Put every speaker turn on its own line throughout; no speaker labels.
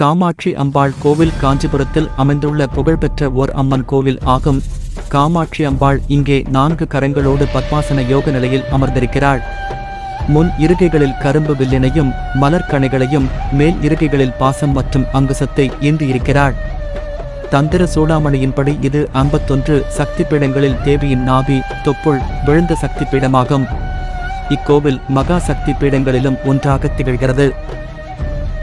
காமாட்சி அம்பாள் கோவில் காஞ்சிபுரத்தில் அமைந்துள்ள புகழ்பெற்ற ஓர் அம்மன் கோவில் ஆகும். காமாட்சி அம்பாள் இங்கே நான்கு கரங்களோடு பத்மாசன யோக நிலையில் அமர்ந்திருக்கிறாள். முன் இருகைகளில் கரும்பு வில்லினையும் மலர்கணைகளையும் மேல் இருகைகளில் பாசம் மற்றும் அங்குசத்தை ஏந்தி இருக்கிறாள் தந்திர சூடாமணியின்படி இது ஐம்பத்தொன்று சக்தி பீடங்களில் தேவியின் நாபி தொப்புள் விழுந்த சக்தி பீடமாகும் இக்கோவில் மகா சக்தி பீடங்களிலும் ஒன்றாக திகழ்கிறது.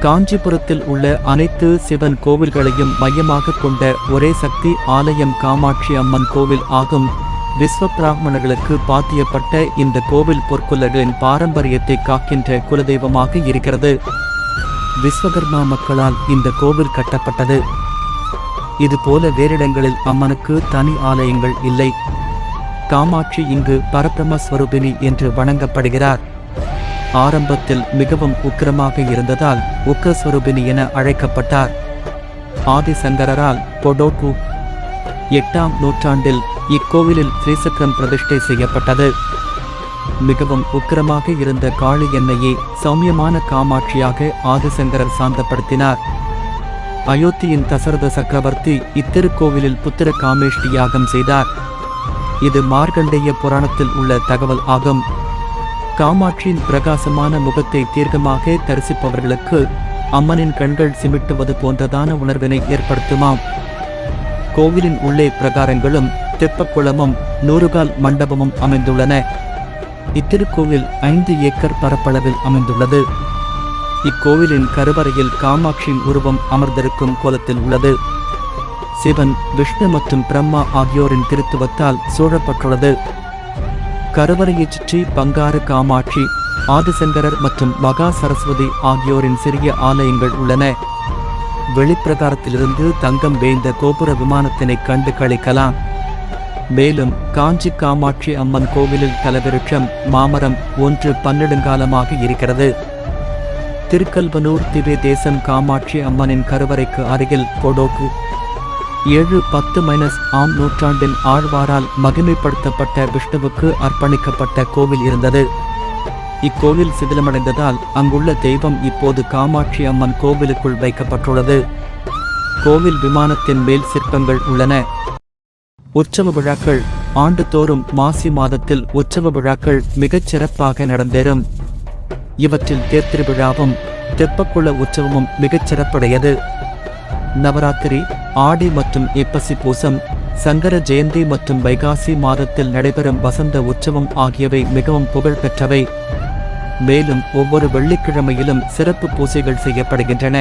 காஞ்சிபுரத்தில் உள்ள அனைத்து சிவன் கோவில்களையும் மையமாக கொண்ட ஒரே சக்தி ஆலயம் காமாட்சி அம்மன் கோவில் ஆகும். விஸ்வ பிராமணர்களுக்கு பாத்தியப்பட்ட இந்த கோவில் பொற்கொல்லர்களின் பாரம்பரியத்தை காக்கின்ற குலதெய்வமாக இருக்கிறது. விஸ்வகர்மா மக்களால் இந்த கோவில் கட்டப்பட்டது. இதுபோல வேறிடங்களில் அம்மனுக்கு தனி ஆலயங்கள் இல்லை. காமாட்சி இங்கு பரபிரமஸ்வரூபிணி என்று வணங்கப்படுகிறார். ஆரம்பத்தில் மிகவும் உக்கிரமாக இருந்ததால் உக்கஸ்வரூபினி என அழைக்கப்பட்டார். ஆதிசங்கரால் பொடோட்டு எட்டாம் நூற்றாண்டில் இக்கோவிலில் ஸ்ரீசக்கரம் பிரதிஷ்டை செய்யப்பட்டது. மிகவும் உக்கிரமாக இருந்த காளி எண்ணெயை சௌமியமான காமாட்சியாக ஆதிசங்கரர் சாந்தப்படுத்தினார். அயோத்தியின் தசரத சக்கரவர்த்தி இத்திருக்கோவிலில் புத்திர காமேஷ்டி யாகம் செய்தார். இது மார்கண்டேய புராணத்தில் உள்ள தகவல் ஆகும். காமாட்சியின் பிரகாசமான முகத்தை தீர்க்கமாக தரிசிப்பவர்களுக்கு அம்மனின் கண்கள் சிமிட்டுவது போன்றதான உணர்வினை ஏற்படுத்துமாம் கோவிலின் உள்ளே பிரகாரங்களும் தெப்பக்குளமும் நூறுகால் மண்டபமும் அமைந்துள்ளன. இத்திருக்கோவில் ஐந்து ஏக்கர் பரப்பளவில் அமைந்துள்ளது. இக்கோவிலின் கருவறையில் காமாட்சியின் உருவம் அமர்ந்திருக்கும் கோலத்தில் உள்ளது. சிவன் விஷ்ணு மற்றும் பிரம்மா ஆகியோரின் திருத்துவத்தால் சூழப்பட்டுள்ளது. கருவறையைச் சுற்றி பங்காரு காமாட்சி ஆதிசங்கரர் மற்றும் மகா சரஸ்வதி ஆகியோரின் சிறிய ஆலயங்கள் உள்ளன. வெளிப்பிரகாரத்திலிருந்து தங்கம் வேய்ந்த கோபுர விமானத்தினை கண்டு களிக்கலாம் மேலும் காஞ்சி காமாட்சி அம்மன் கோவிலில் தலவிருட்சம் மாமரம் ஒன்று பன்னெடுங்காலமாக இருக்கிறது. திருக்கல்வனூர் திவ்ய தேசம் காமாட்சி அம்மனின் கருவறைக்கு அருகில் கொடோக்கு ஏழு பத்து மைனஸ் ஆம் நூற்றாண்டில் ஆழ்வாரால் மகிமைப்படுத்தப்பட்ட விஷ்ணுவுக்கு அர்ப்பணிக்கப்பட்ட கோவில் இருந்தது. இக்கோவில் சிதிலமடைந்ததால் அங்குள்ள தெய்வம் இப்போது காமாட்சி அம்மன் கோவிலுக்குள் வைக்கப்பட்டுள்ளது. கோவில் விமானத்தின் மேல் சிற்பங்கள் உள்ளன. உற்சவ விழாக்கள் ஆண்டுதோறும் மாசி மாதத்தில் உற்சவ விழாக்கள் மிகச் சிறப்பாக நடந்தேறும். இவற்றில் தேர்திருவிழாவும் தெப்பக்குள உற்சவமும் மிகச் சிறப்புடையது. நவராத்திரி ஆடி மற்றும் இப்பசி பூசம் சங்கர ஜெயந்தி மற்றும் வைகாசி மாதத்தில் நடைபெறும் வசந்த உற்சவம் ஆகியவை மிகவும் புகழ்பெற்றவை மேலும் ஒவ்வொரு வெள்ளிக்கிழமையிலும் சிறப்பு பூசைகள் செய்யப்படுகின்றன.